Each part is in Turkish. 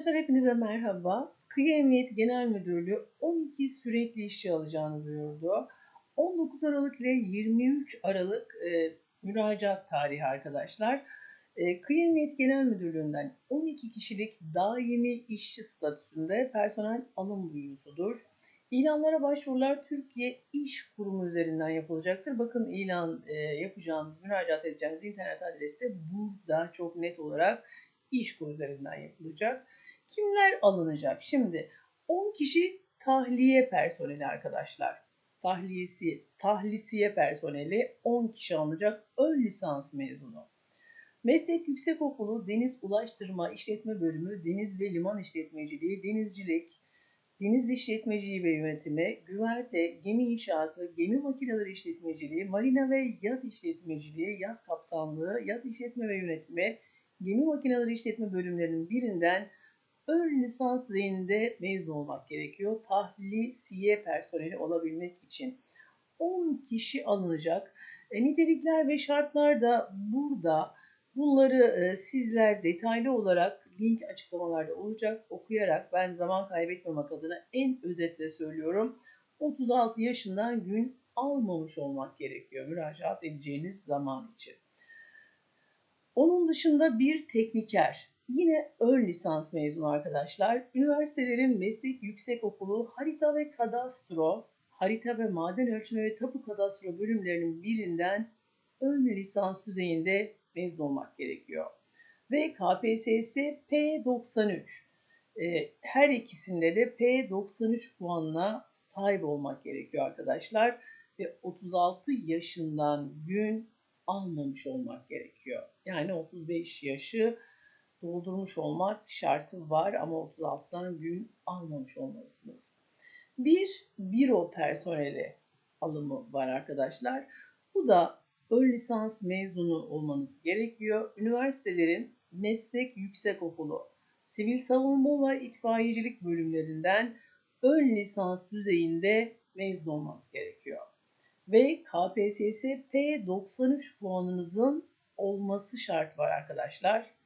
Arkadaşlar hepinize merhaba. Kıyı Emniyeti Genel Müdürlüğü 12 sürekli işçi alacağını duyurdu. 19 Aralık ile 23 Aralık e, müracaat tarihi arkadaşlar. E, Kıyı Emniyeti Genel Müdürlüğü'nden 12 kişilik daimi işçi statüsünde personel alım duyurusudur. İlanlara başvurular Türkiye İş Kurumu üzerinden yapılacaktır. Bakın ilan e, yapacağınız, müracaat edeceğiniz internet adresi de burada çok net olarak İşkur üzerinden yapılacak. Kimler alınacak? Şimdi 10 kişi tahliye personeli arkadaşlar. Tahliyesi, tahlisiye personeli 10 kişi alınacak ön lisans mezunu. Meslek Yüksekokulu Deniz Ulaştırma İşletme Bölümü Deniz ve Liman İşletmeciliği, Denizcilik, Deniz İşletmeciliği ve Yönetimi, Güverte, Gemi İnşaatı, Gemi Makineleri İşletmeciliği, Marina ve Yat İşletmeciliği, Yat Kaptanlığı, Yat İşletme ve Yönetimi, gemi makineleri işletme bölümlerinin birinden ön lisans düzeyinde mezun olmak gerekiyor. Tahlisiye personeli olabilmek için. 10 kişi alınacak. E, nitelikler ve şartlar da burada. Bunları e, sizler detaylı olarak link açıklamalarda olacak. Okuyarak ben zaman kaybetmemek adına en özetle söylüyorum. 36 yaşından gün almamış olmak gerekiyor müracaat edeceğiniz zaman için. Onun dışında bir tekniker, yine ön lisans mezunu arkadaşlar. Üniversitelerin meslek yüksekokulu harita ve kadastro, harita ve maden ölçme ve tapu kadastro bölümlerinin birinden ön lisans düzeyinde mezun olmak gerekiyor. Ve KPSS P93. Ee, her ikisinde de P93 puanına sahip olmak gerekiyor arkadaşlar. Ve 36 yaşından gün almamış olmak gerekiyor. Yani 35 yaşı doldurmuş olmak şartı var ama 36'dan gün almamış olmalısınız. Bir büro personeli alımı var arkadaşlar. Bu da ön lisans mezunu olmanız gerekiyor. Üniversitelerin meslek yüksekokulu, sivil savunma ve itfaiyecilik bölümlerinden ön lisans düzeyinde mezun olmanız gerekiyor ve KPSS P93 puanınızın olması şart var arkadaşlar.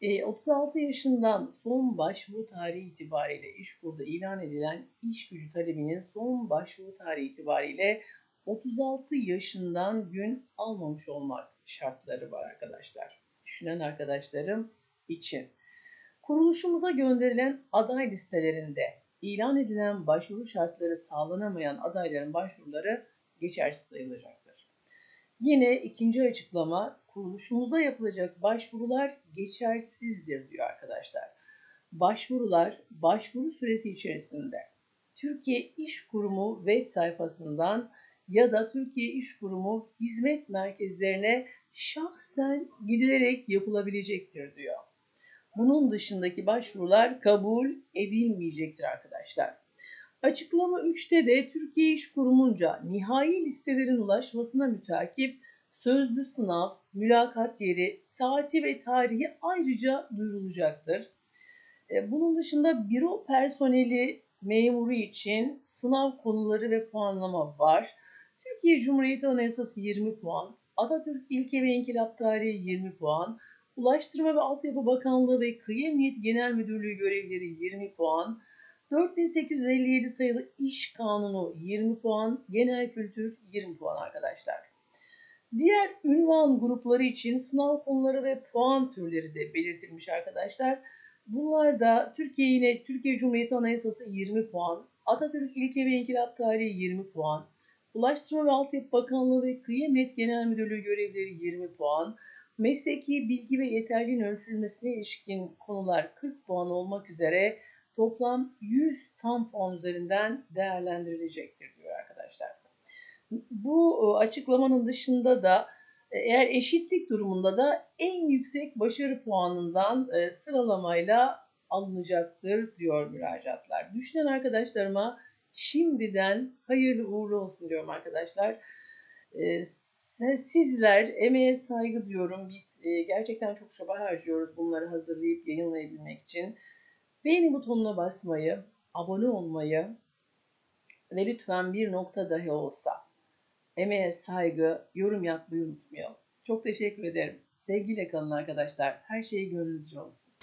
E, 36 yaşından son başvuru tarihi itibariyle İşkur'da ilan edilen iş gücü talebinin son başvuru tarihi itibariyle 36 yaşından gün almamış olmak şartları var arkadaşlar. Düşünen arkadaşlarım için. Kuruluşumuza gönderilen aday listelerinde ilan edilen başvuru şartları sağlanamayan adayların başvuruları geçersiz sayılacaktır. Yine ikinci açıklama kuruluşumuza yapılacak başvurular geçersizdir diyor arkadaşlar. Başvurular başvuru süresi içerisinde Türkiye İş Kurumu web sayfasından ya da Türkiye İş Kurumu hizmet merkezlerine şahsen gidilerek yapılabilecektir diyor. Bunun dışındaki başvurular kabul edilmeyecektir arkadaşlar. Açıklama 3'te de Türkiye İş Kurumunca nihai listelerin ulaşmasına mütakip sözlü sınav, mülakat yeri, saati ve tarihi ayrıca duyurulacaktır. E, bunun dışında büro personeli memuru için sınav konuları ve puanlama var. Türkiye Cumhuriyeti Anayasası 20 puan, Atatürk İlke ve İnkılap Tarihi 20 puan, Ulaştırma ve Altyapı Bakanlığı ve Kıyı Emniyeti Genel Müdürlüğü görevleri 20 puan, 4857 sayılı iş kanunu 20 puan, genel kültür 20 puan arkadaşlar. Diğer ünvan grupları için sınav konuları ve puan türleri de belirtilmiş arkadaşlar. Bunlar da Türkiye yine Türkiye Cumhuriyeti Anayasası 20 puan, Atatürk İlke ve İnkılap Tarihi 20 puan, Ulaştırma ve Altyapı Bakanlığı ve Kıyı Emniyet Genel Müdürlüğü görevleri 20 puan, mesleki bilgi ve yeterliğin ölçülmesine ilişkin konular 40 puan olmak üzere toplam 100 tam puan üzerinden değerlendirilecektir diyor arkadaşlar. Bu e, açıklamanın dışında da e, eğer eşitlik durumunda da en yüksek başarı puanından e, sıralamayla alınacaktır diyor müracaatlar. Düşünen arkadaşlarıma şimdiden hayırlı uğurlu olsun diyorum arkadaşlar. Sizler emeğe saygı diyorum. Biz gerçekten çok çaba harcıyoruz bunları hazırlayıp yayınlayabilmek için. Beğeni butonuna basmayı, abone olmayı ve lütfen bir nokta dahi olsa emeğe saygı, yorum yapmayı unutmayalım. Çok teşekkür ederim. Sevgiyle kalın arkadaşlar. Her şey gönlünüzce olsun.